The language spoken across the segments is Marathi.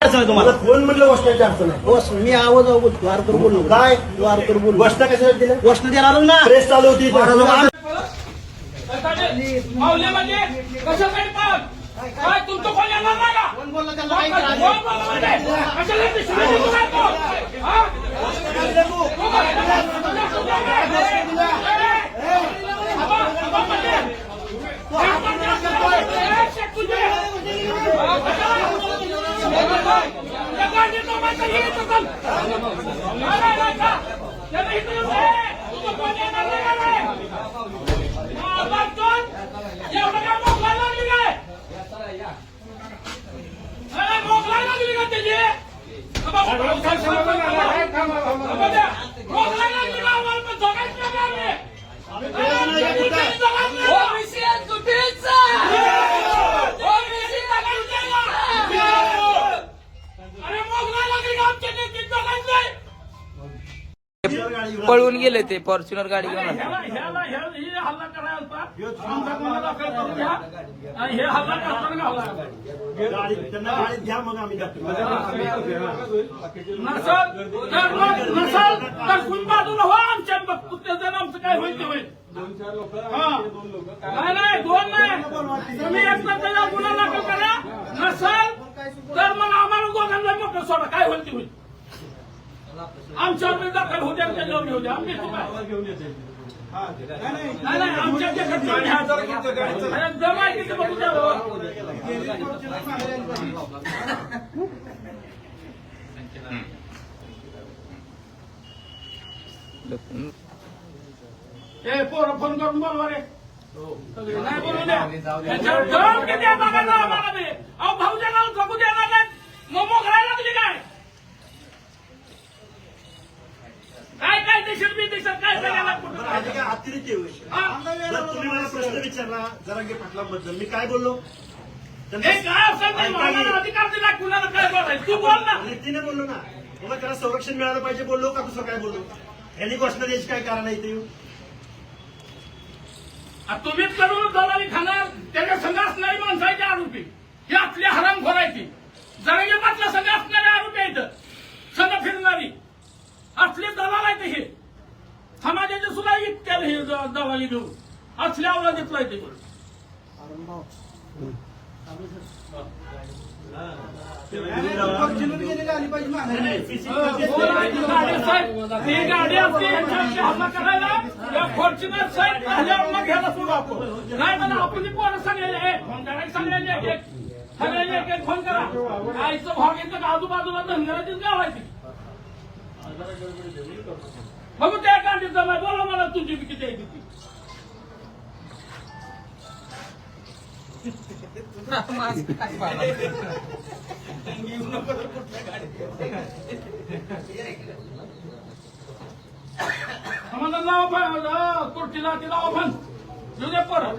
तुम्हाला फोन म्हटलं वस्ताची अडचण आहे बस मी आवाज आवाज द्वारकर बोललो काय द्वारकर बोललो वस्ता कशाला दिलं ना प्रेस चालू होती म्हणजे कसं काय पाहत काय तुमचं कोण येणार नाही का कोण बोलला कोण त्याला माहिती आहे? बोलला म्हणजे? कशाला ते शिवाजी तू काय तो? हा? तू काय? ए, ए, थांबा, थांबा म्हणजे. हे आपण जास्त बोलतोय. ए, शेट तुझे. हा, कशाला? त्या गाडीचं माहिती आहे, इथं चल. नाही, नाही, नाही का? त्याला इथं येऊ दे. तुझं कोण येणार नाही का रे? हा, बापचोद. एवढं काय मोकळायला लागली काय अरे मोकळायला लागली का त्याची अबा, अबा द्या. मोकळायला लागली का आम्हाला पण जगायचं नाही का आम्ही? अरे, कुठेही जगायचं नाही का? ओबीसी तुटीचा ओबीसी तुटीचा अरे मोकळायला लागली का आमच्या नेते जगायचं नाही? पळून गेले ते फॉर्च्युनर गाडी घेऊन आले. ह्याला ह्याला ह्याला हे हल्ला करायला होता. आमचा गुन्हा दाखल करून घ्या. आणि हे हल्ला करताना घाला. गाडी- त्यांना गाडीत घ्या मग आम्ही जातो. नसल तर मग नसल तर पळून गेले हो आमच्या आमचं काय होईल ते होईल. हा. नाही नाही दोन नाही. तुम्ही एकदा गुन्हा दाखल करा. नसल तर मग आम्हाला दोघांना सोडा. काय होईल ते होईल. आमच्यावर बी दाखल होऊ द्या त्याच्यावर बी होऊ द्या आम्ही काय नाही नाही आमच्या जे आहे, हा जमा किती बघू द्या हो. ए पोरं फोन करून बोलवा रे नाही बोलू द्या. त्याच्यावर किती आहे. अहो भाऊच्या नाव जगू देणार नाहीत मग मोकळायला लागली काय? काय काय देशात बी देशात काय सगळ्याला बरं, कुठं आधी काय अतिरिक्त होईल हा? जर तुम्ही मला प्रश्न विचारला जरांगे पाटलांबद्दल मी काय बोललो? हे काय असं नाही ऐका आम्हाला की- अधिकार दिला कुणाला काय बोलायचं? तू बोल ना. नीतीने बोललो ना. मग त्याला संरक्षण मिळालं पाहिजे बोललो का दुसरं काय बोललो? यांनी घोषणा द्यायची काय कारण आहे ते आ, तुम्हीच करून दलाली खाणार त्याच्या संघ असणारी माणसाची आरोपी. ही आपली हराम खोरायची जरगे पाटला संघ असणारे आरोपी आहेत संघ फिरणारी असले दलाल आहेत हे समाजाचे सुद्धा इतक्या हे द- दलाली घेऊन असल्या अवलादीतला आहे ते गाडी साहेब ती गाडी असते यांच्यावरती हल्ला करायला या फॉर्च्युनर साहेब झाल्यावर मग घ्यायला सुरू आपण नाही आपण ती पोरं सांगलेले हे फोन करायला सांगलेले एक एक सगळ्यांनी एक एक फोन करा आईचं भाग येतं आजूबाजूला धनगराचीच गाव मग त्या गाडीत जमा बोला मला तुमची बी किती आहे ती? आम्हाला नाव पण कुर्तीला ती नाव पण. येऊ दे परत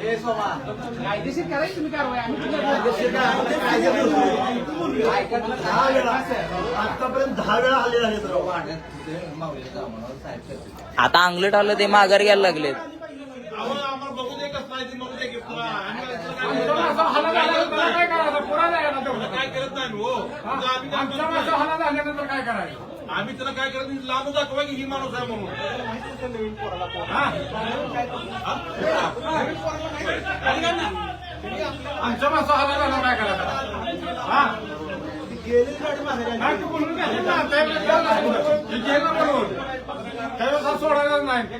कायदेशीर करायची तुम्ही कारवाई. आम्ही दहा वेळा. आतापर्यंत दहा वेळा हल्ले झाले तर आता अंगलट आलं ते माघार घ्यायला लागलेत. काय करत नाही. हो. आमचा मासा हल्ला झाल्यानंतर काय करायचं? आम्ही त्याला काय करत नाही लांब दाखवा की ही माणूस आहे म्हणून. आमच्या मासा हल्ला काय हा? बोलून काय त्यावेळेस नाही. हे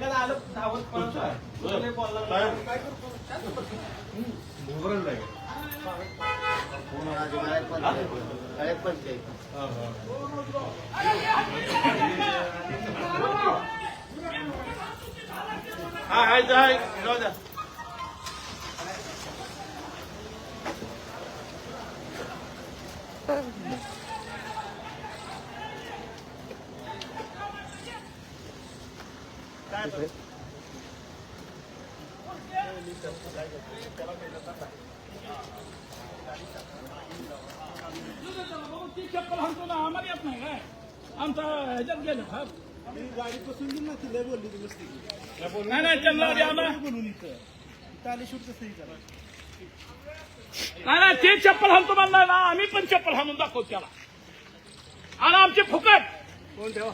सोडायला ಆಯ್ತು ಆಯ್ತು ಹೌದಾ Thank you. चप्पल हाणतो ना आम्हाला येत नाही काय आमचा ह्याच्यात गेलं. गाडी बसून दिली ना तिला बोलली ती मस्ती नाही नाही त्यांना ना. बोलून इथं ताली शूट कसं करा नाही नाही ते चप्पल हाणतो म्हणणार ना आम्ही पण चप्पल हाणून दाखवतो त्याला आणि आमची फुकट कोण ठेवा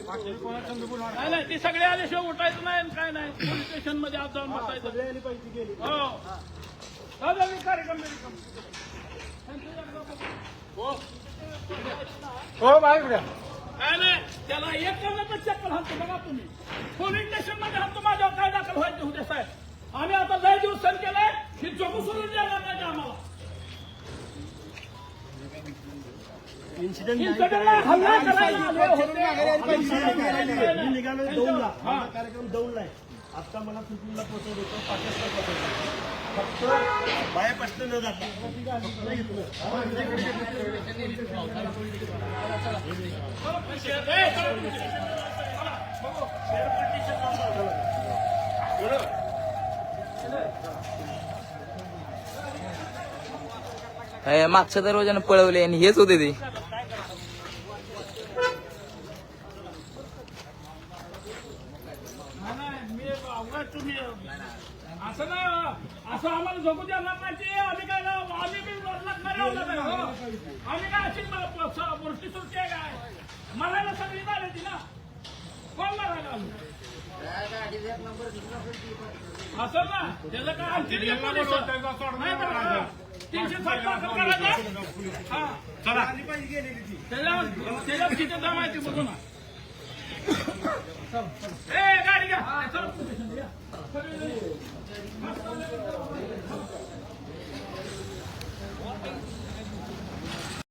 नाही नाही ते सगळे आल्याशिवाय उठायचं नाही आणि काय नाही. पोलीस स्टेशनमध्ये आज जाऊन बसायचं गेली हो हो, कार्यक्रम. काय नाही त्याला एक करण्याचं चप्पल हाणतो बघा तुम्ही. पोलीस स्टेशनमध्ये हाणतो माझ्यावर काय दाखल व्हायचं उद्या साहेब? आम्ही आता लय दिवस सण केलंय ही जोगू सोडून देणार नाही आम्हाला. इन्सिडेंट हल्ला करायला आले. होते. मी निघालो दौंडला माझा कार्यक्रम आता मला चुकूनला पोहोचवलं होतं पाकिस्तान पोहोचवलं फक्त बायापासून न जाता. फक्त. मागच्या दरवाजानं पळवले आणि हेच होते ते नाही, नाही, मी अवघड तुम्ही असं नाही हो. असं आम्हाला झोपू देणार नाही ते आम्ही काय ना हो. आम्ही काय तीनशे साठ दाखल करायचा हा. चला. त्याला त्याला किती दाम आहे ना. ए गाडी